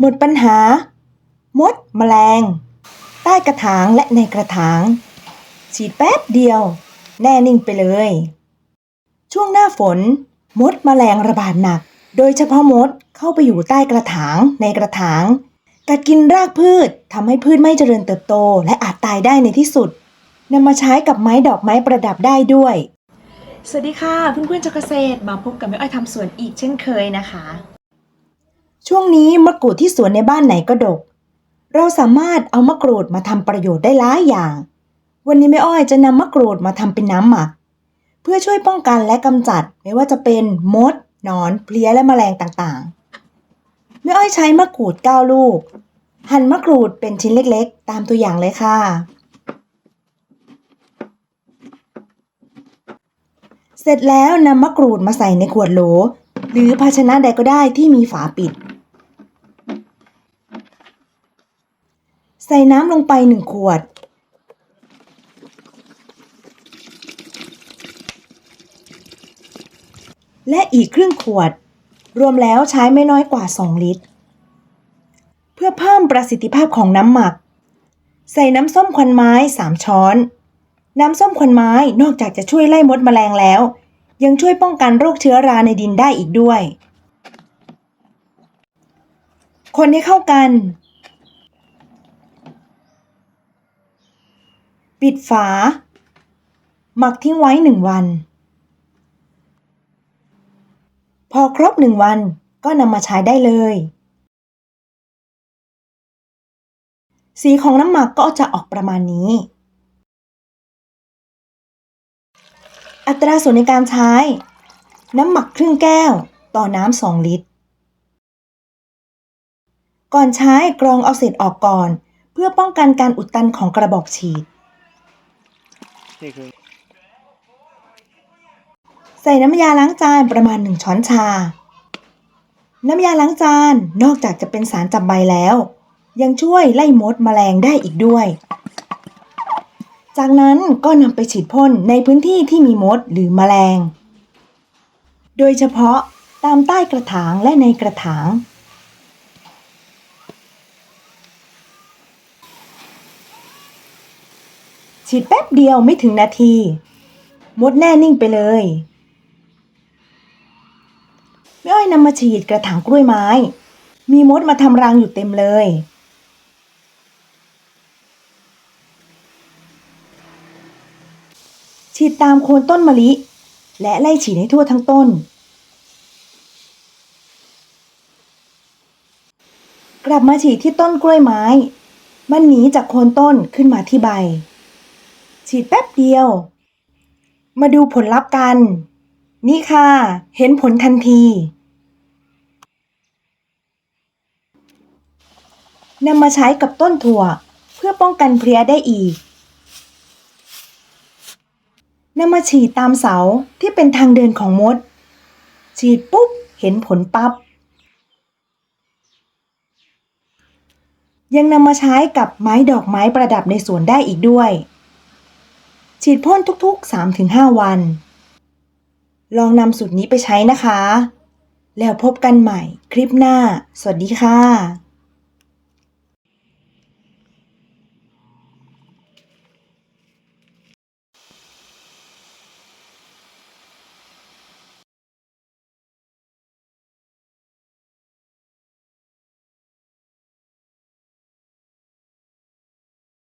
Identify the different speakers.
Speaker 1: หมดปัญหา มดแมลง ใต้กระถางและในกระถาง ฉีดแป๊บเดียว แน่นิ่งไปเลย ช่วงหน้าฝน มดแมลงระบาดหนัก โดยเฉพาะมดเข้าไปอยู่ใต้กระถางในกระถาง กัดกินรากพืชทำให้พืชไม่เจริญเติบโต และอาจตายได้ในที่สุดนำมาใช้กับไม้ดอกไม้ประดับได้ด้วย สวัสดีค่ะเพื่อนๆชาวเกษตรมาพบกับแม่อ้อยทำสวนอีกเช่นเคยนะคะ ช่วงนี้มะกรูดที่สวนในบ้านไหนก็ดก เราสามารถเอามะกรูดมาทำประโยชน์ได้หลายอย่าง วันนี้แม่อ้อยจะนำมะกรูดมาทำเป็นน้ำหมัก เพื่อช่วยป้องกันและกำจัดไม่ว่าจะเป็นมดหนอนเพลี้ยและแมลงต่างๆแม่อ้อยใช้มะกรูด 9 ลูก หั่นมะกรูดเป็นชิ้นเล็กๆ ตามตัวอย่างเลยค่ะ เสร็จแล้วนำมะกรูดมาใส่ในขวดโหลหรือภาชนะใดก็ได้ที่มีฝาปิด ใส่น้ำลงไปหนึ่งขวด และอีกครึ่งขวด รวมแล้วใช้ไม่น้อยกว่า 2 ลิตร เพื่อเพิ่มประสิทธิภาพของน้ำหมัก ใส่น้ำส้มควันไม้ 3 ช้อน น้ำส้มควันไม้นอกจากจะช่วยไล่มดแมลงแล้ว ยังช่วยป้องกันโรคเชื้อราในดินได้อีกด้วย คนให้เข้ากัน ปิดฝา หมักทิ้งไว้หนึ่งวัน พอครบหนึ่งวันก็นำมาใช้ได้เลย สีของน้ำหมักก็จะออกประมาณนี้ อัตราส่วนในการใช้ น้ำหมักครึ่งแก้วต่อน้ำสองลิตร ก่อนใช้กรองเอาเศษออกก่อน เพื่อป้องกันการอุดตันของกระบอกฉีด
Speaker 2: นี่คือ
Speaker 1: ใส่น้ำยาล้างจานประมาณ 1 ช้อนชา น้ำยาล้างจานนอกจากจะเป็นสารจับใบแล้ว ยังช่วยไล่มดแมลงได้อีกด้วย จากนั้นก็นำไปฉีดพ่นในพื้นที่ที่มีมดหรือแมลง โดยเฉพาะตามใต้กระถางและในกระถาง ฉีดแป๊บเดียวไม่ถึงนาที มดแน่นิ่งไปเลยแม่อ้อยนำมาฉีดกระถางกล้วยไม้ มีมดมาทำรังอยู่เต็มเลย ฉีดตามโคนต้นมะลิ และไล่ฉีดให้ทั่วทั้งต้น กลับมาฉีดที่ต้นกล้วยไม้ มันหนีจากโคนต้นขึ้นมาที่ใบ ฉีดแป๊บเดียว มาดูผลลัพธ์กัน นี่ค่ะ เห็นผลทันทีนำมาใช้กับต้นถั่ว เพื่อป้องกันเพลี้ยได้อีกนำมาฉีดตามเสาที่เป็นทางเดินของมด ฉีดปุ๊บ เห็นผลปับ๊บ ยังนำมาใช้กับไม้ดอกไม้ประดับในสวนได้อีกด้วย ฉีดพ่นทุกๆ 3-5 วัน ลองนำสูตรนี้ไปใช้นะคะ แล้วพบกันใหม่คลิปหน้า สวัสดีค่ะ